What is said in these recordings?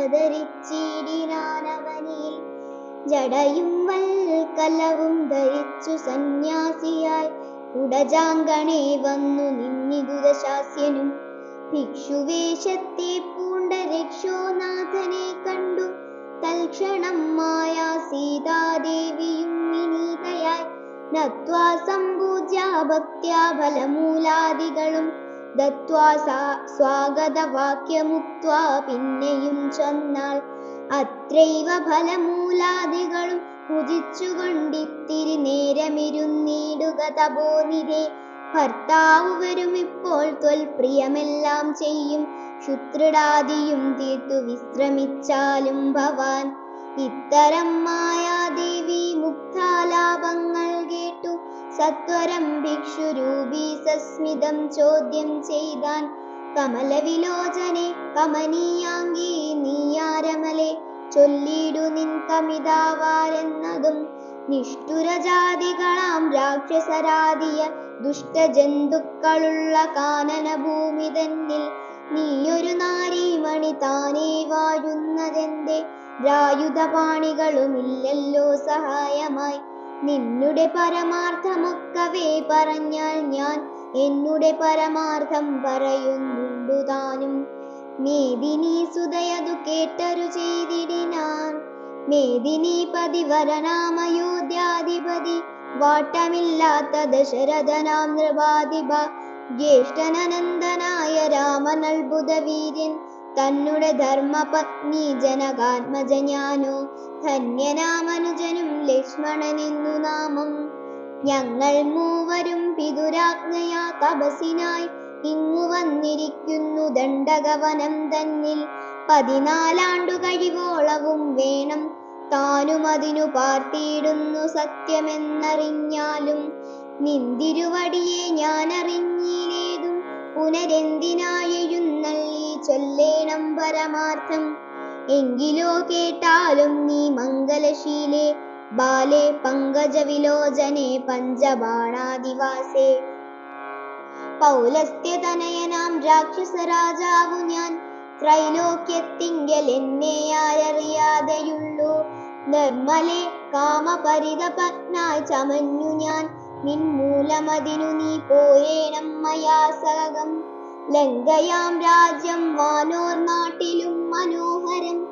അവതരിച്ചിടിനാനവനിൽ ജടയും വൽക്കലവും ധരിച്ചു സന്യാസിയായി. ഉടജാങ്കണേ വന്നു നിന്നിതുദശാസ്യനും ഭിക്ഷുവേഷത്തെ പൂണ്ട രക്ഷോനാഥനെ കണ്ടു. തൽക്ഷണം മായ സീതാദേവിയും വിനീതയായി. നത്വാ സമ്പൂജ്യ ഭക്ത്യാ ഫലമൂലാദികളും ദത്വാ സ്വാഗതവാക്യമുക്വാ പിന്നെയും ചെന്നാൽ അത്രൈവ ഫലമൂലാദികളും ഭുജിച്ചുകൊണ്ടിത്തിരി നേരമിരുന്നിടുക തപോനിരേ. ഭർത്താവ് വരും ഇപ്പോൾ തൊൽപ്രിയമെല്ലാം ചെയ്യും. ശുത്രുടാദിയും തീർത്തു വിശ്രമിച്ചാലും ഭവാൻ. ഇത്തരം മായാദേവി മുക്താലാപങ്ങൾ കേട്ടു സത്വരം ഭിക്ഷുരൂപീ സസ്മിതം ചോദ്യം ചെയ്താൻ കമലവിലോചനെ കമനീയാങ്കി നീയാരമലെ ചൊല്ലിടു നിൻ കമിതാവാരെന്നതും നിഷ്ഠുരജാതികളാം രാക്ഷസരാതിയ ദുഷ്ടജന്തുക്കളുള്ള കാനനഭൂമി തന്നിൽ നീയൊരു നാരീമണി താനേ വാഴുന്നതെന്റെ രായുധപാണികളുമില്ലല്ലോ സഹായമായി നിന്നുടെ പരമാർത്ഥമൊക്കവേ പറഞ്ഞാൽ ഞാൻ എന്നുടെ പരമാർത്ഥം പറയുന്നുണ്ടു താനും. മേദിനി സുതയതു കേട്ടരു ചെയ്തിടിനാൻ. മേദിനി പതിവരനാമയോധ്യാധിപതി. വാട്ടമില്ലാത്ത ദശരഥനാം നൃപാധിപ. ജ്യേഷ്ഠനനന്ദനായ രാമനത്ഭുത വീര്യൻ തന്നുടെ ധർമ്മപത്നി ജനകാത്മജ ധന്യനാമനുജനും ലക്ഷ്മണനെന്നു നാമം. ഞങ്ങൾ മൂവരും പിതുരാജ്ഞയാ തപസിനായി ഇങ്ങു വന്നിരിക്കുന്നു ദണ്ഡകവനം തന്നിൽ. പതിനാലാണ്ടു കഴിവോളവും വേണം താനും അതിനു പാർത്തിയിടുന്നു സത്യമെന്നറിഞ്ഞാലും. നിന്തിരുവടിയെ ഞാൻ അറിഞ്ഞിലേതും പുനരെന്തിനായെഴുന്നള്ളി ചൊല്ലേണം പരമാർത്ഥം എങ്കിലോ കേട്ടാലും നീ മംഗലശീലേ. പങ്കജ പങ്കജവിലോചനെ പഞ്ചബാണാദിവാസേ. പൗലസ്ത്യതനയനാം രാക്ഷസരാജാവു ഞാൻ. ത്രൈലോക്യത്തിങ്കൽ എന്നെ ആരറിയാതെയുള്ളൂ. നിർമ്മലെ കാമപരിതപത്നായി ചമഞ്ഞു ഞാൻ. നിൻമൂലമതിനു നീ പോരേണം മയാ സഹകം ലങ്കയാം രാജ്യം വാനോർ നാട്ടിലും മനോഹരം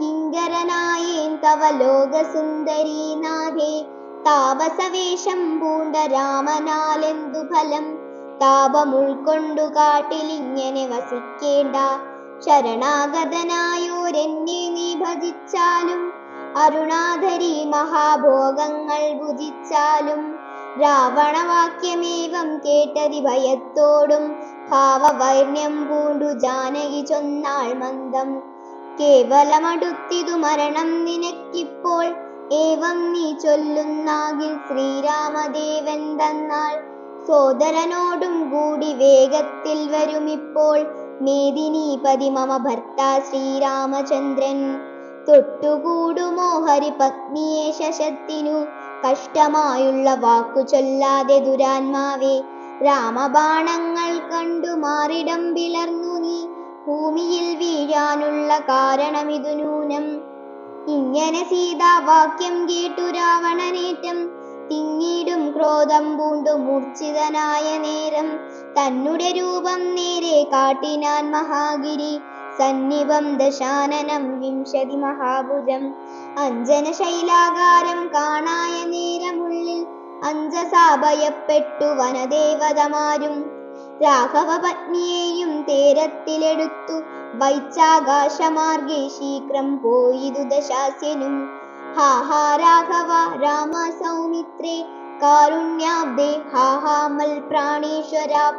കിങ്കരനായേൻ തവ ലോകസുന്ദരി നാഥേ. താപസവേഷം പൂണ്ട രാമനാലെന്തു ഫലം? താപമുൾക്കൊണ്ടു കാട്ടിലിങ്ങനെ വസിക്കേണ്ട. ശരണാഗതനായോരെന്നെ നീ ഭജിച്ചാലും അരുണാധരി മഹാഭോഗങ്ങൾ ഭുജിച്ചാലും രാവണവാക്യമേവം കേട്ടതി ഭയത്തോടും ഭാവവൈർണ്യം പൂണ്ടു ജാനകി ചൊന്നാൾ മന്ദം. കേവലമടുത്തിതു മരണം നിനക്കിപ്പോൾ ഏവം നീ ചൊല്ലുന്നാകിൽ ശ്രീരാമദേവൻ തന്നാൾ സോദരനോടും കൂടി വേഗത്തിൽ വരുമിപ്പോൾ മേദിനീപതി മമ ഭർത്ത ശ്രീരാമചന്ദ്രൻ. തൊട്ടുകൂടുമോ ഹരിപത്നിയെ ശശത്തിനു? കഷ്ടമായുള്ള വാക്കു ചൊല്ലാതെ ദുരാത്മാവേ രാമബാണങ്ങൾ കണ്ടു മാറിടം പിളർന്നു നീ. ഭൂമിയിൽ വീഴാനുള്ള കാരണമിതു നൂനം. ഇങ്ങനെ സീതാവാക്യം കേട്ടു രാവണനേറ്റം. തിങ്ങിടും ക്രോധം പൂണ്ടു മൂർച്ഛിതനായ നേരം. തന്നുടെ രൂപം നേരെ കാട്ടിനാൻ മഹാഗിരി. സന്നിപം ദശാനനം വിംശതി മഹാഭുജം. അഞ്ജന ശൈലാകാരം കാണായ നേരമുള്ളിൽ അഞ്ചസാഭയപ്പെട്ടു വനദേവതമാരും. രാഘവ പത്നിയെയും തേരത്തിലെടുത്തു വൈച്ചാകാശമാർഗേ ശീഘ്രം പോയിതു ദശാസ്യനും. ഹാ ഹാ രാഘവ രാമ സൗമിത്രേ കാരുണ്യാബ്ദേ ഹാ ഹാ മൽ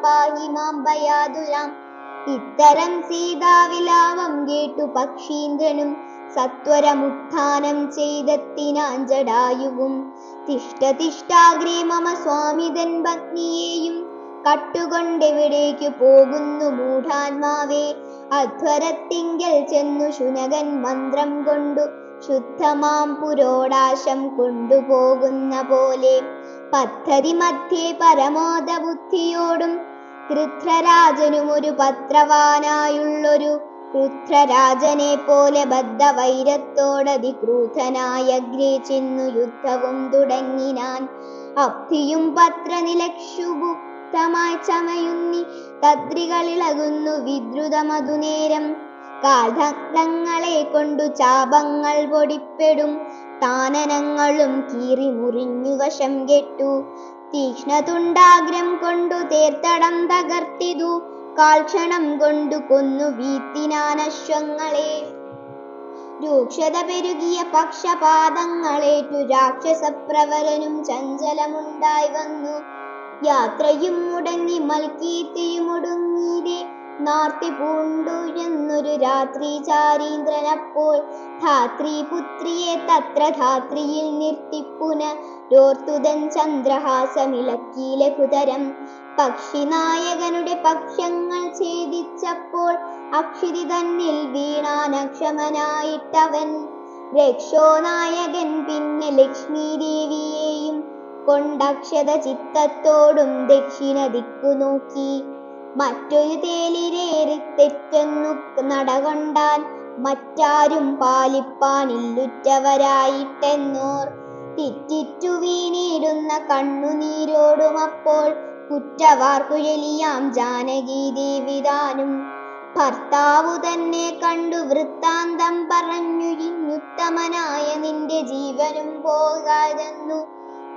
പാഹി മാം ഭയാതുലാം ഇത്തരം സീതാവിലാപം കേട്ടു പക്ഷീന്ദ്രനും സത്വരമുത്ഥാനം ചെയ്തെത്തിനാൻ ജടായുവും തിഷ്ട തിഷ്ടാഗ്രേ മമ സ്വാമിതൻ പത്നിയെയും കട്ടുകൊണ്ടെവിടേക്കു പോകുന്നു മൂഢാത്മാവേ. അധ്വരത്തിങ്കൽ ചെന്നു ശുനകൻ മന്ത്രം കൊണ്ടു ശുദ്ധമാം പുരോടാശം കൊണ്ടുപോകുന്ന പോലെ. പദ്ധതി മധ്യേ പരമോദ ബുദ്ധിയോടും കൃത്രരാജനും ഒരു പത്രവാനായുള്ളൊരു കൃത്രരാജനെ പോലെ ബദ്ധവൈരത്തോടതി ക്രൂധനായ അഗ്രേ യുദ്ധവും തുടങ്ങിനാൻ അബ്ധിയും പത്രനിലക്ഷുഗുപ്തമായി ചമയുന്നി തദ്രികളിളകുന്നു വിദ്രുതമതുനേരം കാൽധങ്ങളെ കൊണ്ടു ചാപങ്ങൾ പൊടിപ്പെടും. താനനങ്ങളും കീറി മുറിഞ്ഞു വശം കെട്ടു. തീക്ഷ്ണതുണ്ടാഗ്രം കൊണ്ടു തേർത്തടം തകർത്തിതു. കാൽക്ഷണം കൊണ്ടു കൊന്നു വീത്തിനാനശ്വങ്ങളെ. രൂക്ഷത പെരുകിയ പക്ഷപാതങ്ങളേറ്റു രാക്ഷസപ്രവരനും ചഞ്ചലമുണ്ടായി വന്നു. യാത്രയും മുടങ്ങി മൽക്കീർത്തിയും ഒടുങ്ങീരെ. നാർത്തി പൂണ്ടു എന്നൊരു രാത്രി ചാരീന്ദ്രനപ്പോൾ ധാത്രി പുത്രിയെ തത്ര ധാത്രിയിൽ നിർത്തിപ്പുന രോർത്തുതൻ ചന്ദ്രഹാസമിളക്കി ലഘുതരം. പക്ഷിനായകനുടെ പക്ഷങ്ങൾ ഛേദിച്ചപ്പോൾ അക്ഷിതി തന്നിൽ വീണാനക്ഷമനായിട്ടവൻ. രക്ഷോ നായകൻ പിന്നെ ലക്ഷ്മി ദേവിയെയും കൊണ്ടക്ഷത ചിത്തത്തോടും ദക്ഷിണ ദിക്കു നോക്കി. മറ്റൊരു തേലിരേറി തെറ്റെന്നു നടകൊണ്ടാൽ മറ്റാരും പാലിപ്പാനില്ലുറ്റവരായിട്ടെന്നോർ. തിറ്റിറ്റു വീണിടുന്ന കണ്ണുനീരോടും അപ്പോൾ കുറ്റവാർക്കുഴലിയാം ജാനകി ദേവിതാനും. ഭർത്താവു തന്നെ കണ്ടു വൃത്താന്തം പറഞ്ഞു ഇന്നുത്തമനായ നിന്റെ ജീവനും പോകാതെന്നു.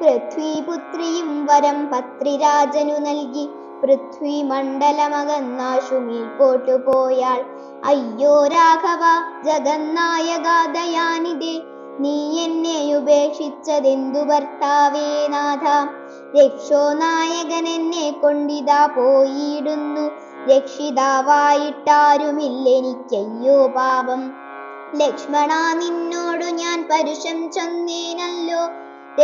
പൃഥ്വിപുത്രിയും വരം പത്രിരാജനു നൽകി പൃഥ്വി മണ്ഡലമകന്നാശു പോട്ടു പോയാൾ അയ്യോ രാഘവ ജഗന്നായക ദയാനിതേ നീ എന്നെ ഉപേക്ഷിച്ചതെന്തു ഭർത്താവേ നാഥ? രക്ഷോ നായകൻ എന്നെ കൊണ്ടിതാ പോയിടുന്നു. രക്ഷിതാവായിട്ടാരുമില്ലെനിക്കയ്യോ പാപം. ലക്ഷ്മണ നിന്നോടു ഞാൻ പരുഷം ചൊന്നേനല്ലോ.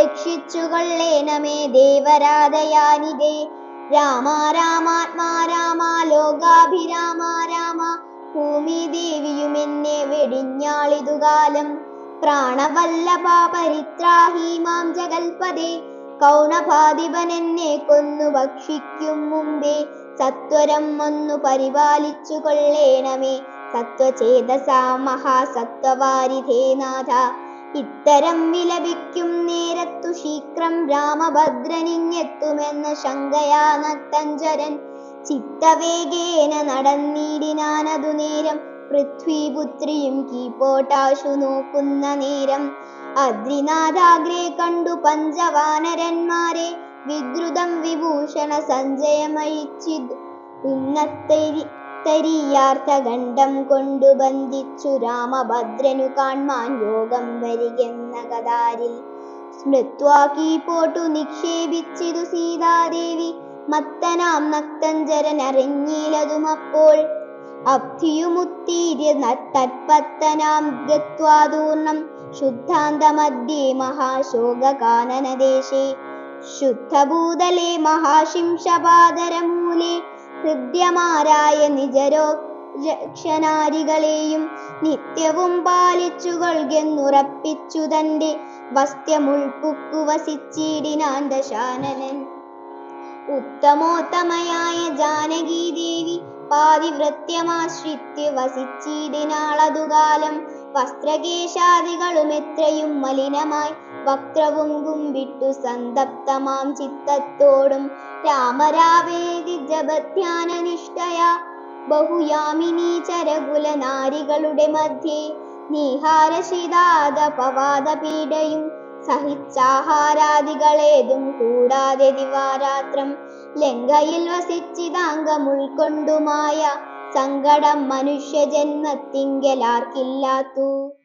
രക്ഷിച്ചുകൊള്ളേനമേ ദേവരാധയാനിതേ. രാമ രാമാത്മാ രാമ ലോകാഭിരാമ രാമ. ഭൂമി ദേവിയും എന്നെ വെടിഞ്ഞാളിതുകാലം. പ്രാണവല്ലഭ പരിത്രാഹി മാം ജഗൽപദേ കൗണഭാധിപൻ എന്നെ കൊന്നു ഭക്ഷിക്കും മുമ്പേ. സത്വരം ഒന്നു പരിപാലിച്ചു കൊള്ളേണമേ. സത്വചേതസാ മഹാസത്വവാരിധേ നാഥ. ഇത്തരം വിലപിക്കും നേരത്തു ശീക്രം രാമഭദ്രനിങ്ങെത്തുമെന്ന ശങ്കയാ നത്തഞ്ചരൻ ചിത്തവേഗേന നടന്നിടിനാനതു നേരം. പൃഥ്വിപുത്രിയും കീപോട്ടാശു നോക്കുന്ന നേരം. അദ്രിനാഥാഗ്രേ കണ്ടു പഞ്ചവാനരന്മാരെ. വിദ്രുതം വിഭൂഷണ സഞ്ജയമയിച്ചിത് ഉന്നത്തരി തരിയാർത്ഥഗണ്ഡം കൊണ്ടു ബന്ധിച്ചു രാമഭദ്രനു കാൺമാൻ യോഗം വരികെന്ന കതാരിൽ സ്മൃത്വാക്കി പോട്ടു നിക്ഷേപിച്ചിതു സീതാദേവി. മത്തനാം നക്തഞ്ചരൻ അറിഞ്ഞിലതുമപ്പോൾ അബ്ധിയുമുത്തീര്യ തത്പത്തനാം ഗത്വാദൂർണം ശുദ്ധാന്തമധ്യേ മഹാശോകാനനദേശേ ശുദ്ധഭൂതലേ മഹാശിംശപാദരമൂലേ ഹൃദ്യമാരായ നിജരോ രക്ഷനാരികളെയും നിത്യവും പാലിച്ചുകൊള്ളുറപ്പിച്ചു തന്റെ വസ്ത്യമുൾപ്പുക്കു വസിച്ചിടിനാൻ ദശാനനൻ ഉത്തമോത്തമയായ ജാനകി ദേവി പാതിവൃത്യമാശ്രിത്യ വസിച്ചിടിനാളതുകാലം വസ്ത്രകേശാദികളും എത്രയും മലിനമായി വക്രവും കുമ്പിട്ടു സന്തപ്തമാം ചിത്തത്തോടും രാമരാവേദി ജപധ്യാന നിഷ്ഠയ. ബഹുയാമിനി ചരകുല നാരികളുടെ മധ്യേ നീഹാരശിതാദ പവാദ പീഡയും സഹിച്ചാഹാരാദികളേതും കൂടാതെ ദിവാരാത്രം ലങ്കയിൽ വസിച്ചിതാംഗം ഉൾക്കൊണ്ടുമായ സങ്കടം മനുഷ്യജന്മത്തിങ്കലാർക്കില്ലാത്തു